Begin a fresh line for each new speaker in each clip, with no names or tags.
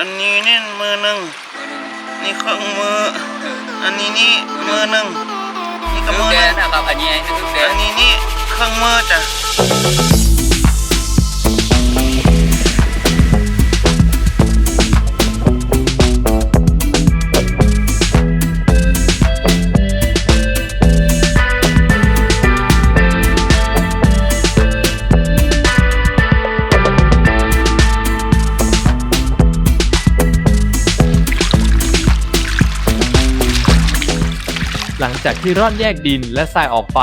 อันนี้นี่มือหนึ่งนี่เครื่องมือ อันนี้นี่มือหนึ่งนี่ก็
nước
มือห
đen
นึ่ง
นะครับ อันนี้ nước
อัน
đen
นี้นี่เครื่องมือจ้ะ
หลังจากที่ร่อนแยกดินและทรายออกไป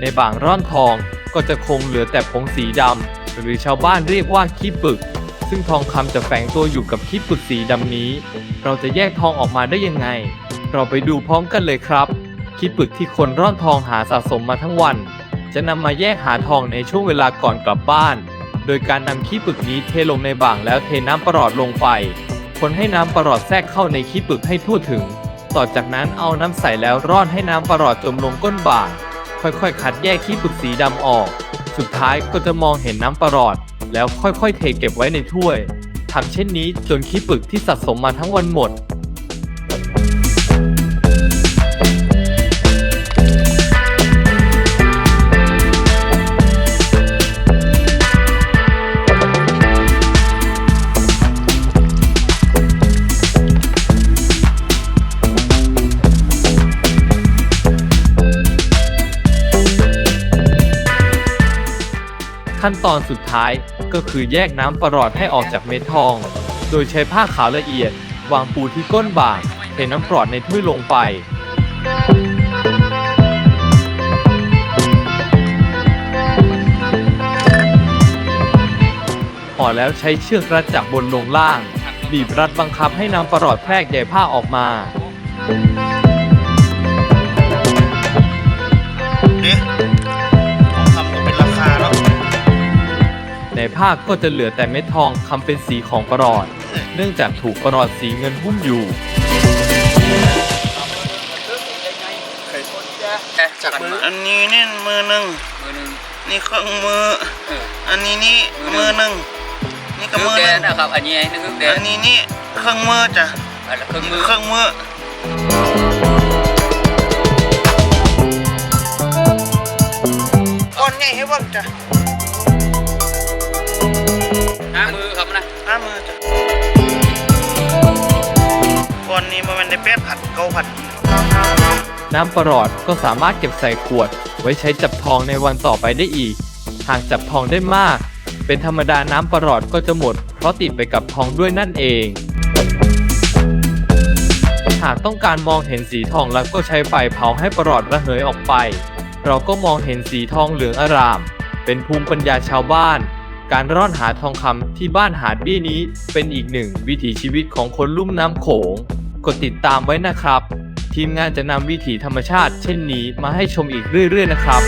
ในบางร่อนทองก็จะคงเหลือแต่ผงสีดำหรือชาวบ้านเรียกว่าขี้ปึก ซึ่งทองคำจะแฝงตัวอยู่กับขี้ปึกสีดำนี้ เราจะแยกทองออกมาได้ยังไง เราไปดูพร้อมกันเลยครับขี้ปึกที่คนร่อนทองหาสะสมมาทั้งวัน จะนำมาแยกหาทองในช่วงเวลาก่อนกลับบ้าน โดยการนำขี้ปึกนี้เทลงในบ่างแล้วเทน้ำประหลอดลงไป คนให้น้ำประหลอดแทรกเข้าในขี้ปึกให้ทั่วถึง ต่อจากนั้นเอาน้ำใสแล้วร่อนให้น้ำประหลอดจมลงก้นบาทค่อยๆ คัดแยกขี้ปึดสีดำออก สุดท้ายก็จะมองเห็นน้ำประหลอด แล้วค่อยๆ เทเก็บไว้ในถ้วยทำเช่นนี้จนขี้ปึกที่สะสมมาทั้งวันหมด ขั้นตอนสุดท้ายก็คือแยกน้ำประหลอดให้ออกจากเม็ดทอง โดยใช้ผ้าขาวละเอียด วางปูที่ก้นบ่างเทน้ำปลอดในถ้วยลงไป ห่อแล้วใช้เชือกรัดจากบนลงล่าง บีบรัดบังคับให้น้ำประหลอดแพรกใยผ้าออกมา ในผ้าก็จะเหลือแต่เม็ดทองคำเป็นสีของประหลอด เนื่องจากถูกประหลอดสีเงินหุ้มอยู่
จากมือ
อันนี้นี่มือหนึ่ง
มือหนึ่ง
นี่เครื่องมือ อันนี้นี่มือหนึ่งนี่ก็
nước
มือหนึ่
đen
ง
นะครับ อันนี้ nước
อัน
đen
นี้นี่เครื่องมือจ้ะ
อันละเครื่อง
นี่
มือ
เครื่องมือก้อนใหญ่ให้เบ้างจ้ะามือจะก้อนนี้มันได้เป็ดผัดเกาผัด
น้ำประหลอดก็สามารถเก็บใส่ขวด ไว้ใช้จับทองในวันต่อไปได้อีก หากจับทองได้มาก เป็นธรรมดาน้ำประหลอดก็จะหมด เพราะติดไปกับทองด้วยนั่นเอง หากต้องการมองเห็นสีทองแล้วก็ใช้ไฟเผาให้ประหลอดระเหยออกไป เราก็มองเห็นสีทองเหลืองอาราม เป็นภูมิปัญญาชาวบ้าน การร่อนหาทองคำที่บ้านหาดบี้นี้เป็นอีกหนึ่งวิถีชีวิตของคนลุ่มน้ำโขง กดติดตามไว้นะครับ ทีมงานจะนำวิถีธรรมชาติเช่นนี้มาให้ชมอีกเรื่อย ๆ นะครับ